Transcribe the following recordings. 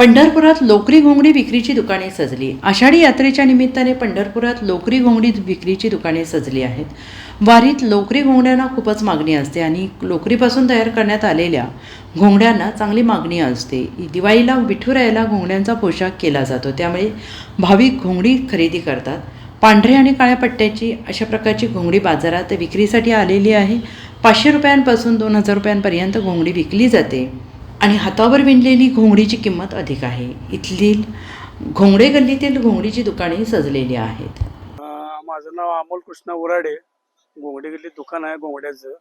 पंढरपुरात लोकरी घोंगडी विक्रीची दुकाने सजली. आषाढी यात्रेच्या निमित्ताने पंढरपुरात लोकरी घोंगडी विक्रीची दुकाने सजली आहेत. वारीत लोकरी घोंगड्यांना खूपच मागणी असते आणि लोकरीपासून तयार करण्यात आलेल्या घोंगड्यांना चांगली मागणी असते. दिवाळीला विठुरायाला घोंगड्यांचा पोशाख केला जातो. त्यामुळे भाविक घोंगडी खरेदी करतात. पांढरे आणि काळ्या पट्ट्याची अशा प्रकारची घोंगडी बाजारात विक्रीसाठी आलेली आहे. पाचशे रुपयांपासून दोन हजार रुपयांपर्यंत घोंगडी विकली जाते. आणि हातावर विणलेली घोंगडीची किंमत अधिक आहे. इथली घोंगडे गल्लीतील घोंगडीची दुकाने सजलेली आहेत. माझं नाव अमोल कृष्णा उराडे. घोंगडे गल्ली दुकान आहे घोंगड्याचं.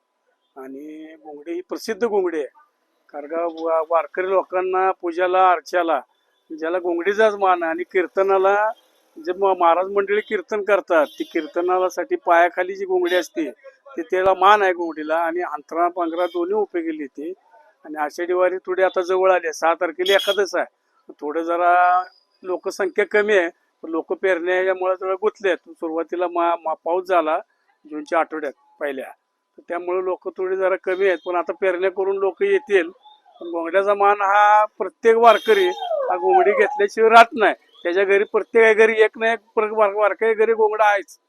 आणि घोंगडी ही प्रसिद्ध घोंगडी आहे. कारण का वा- वारकरी लोकांना पूजाला अर्चाला ज्याला घोंगडीचाच मान आहे आणि कीर्तनाला जे म- महाराज मंडळी कीर्तन करतात ती कीर्तनालासाठी पायाखाली जी घोंगडी असते ती त्याला मान आहे घोंगडीला. आणि अंतरा पांघरा दोन्ही उपयोगी येते आणि आषाढी वारी थोडी आता जवळ आली आहे. सहा तारखेला एखादच आहे. थोडं जरा लोकसंख्या कमी आहे. लोक पेरण्यामुळे जरा गुंतले सुरुवातीला मा मा- पाऊस झाला जूनच्या आठवड्यात पहिल्या. तर त्यामुळे लोक थोडी जरा कमी आहेत. पण आता पेरण्या करून लोक येतील. पण गोंगड्याचा मान हा प्रत्येक वारकरी हा घोंगडी घेतल्याशिवाय राहत नाही. त्याच्या घरी प्रत्येक घरी एक ना एक वार- वारकरी घरी घोंगडा आहेच.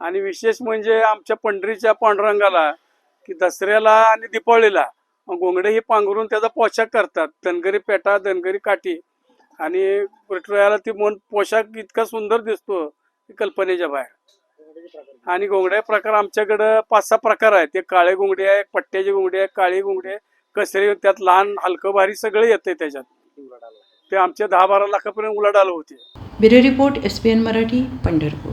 आणि विशेष म्हणजे आमच्या पंढरीच्या पांडुरंगाला की दसऱ्याला आणि दीपावळीला घोंगडे हे पांघरून त्याचा पोशाख करतात. धनगरी पेटा धनगरी काठी आणि विठुरायाला ती मन पोशाख इतका सुंदर दिसतो की कल्पनेच्या बाहेर. आणि गोंगड्या प्रकार आमच्याकडं पाच सहा प्रकार आहेत. ते काळे गोंगडे आहे पट्ट्याची घोंगडी आहे काळी गोंगडे आहे कसरी त्यात लहान हलकं भारी सगळे येते त्याच्यात. ते आमच्या दहा बारा लाखापर्यंत उलाढाल होते. Bureau report S P N Marathi Pandharpur.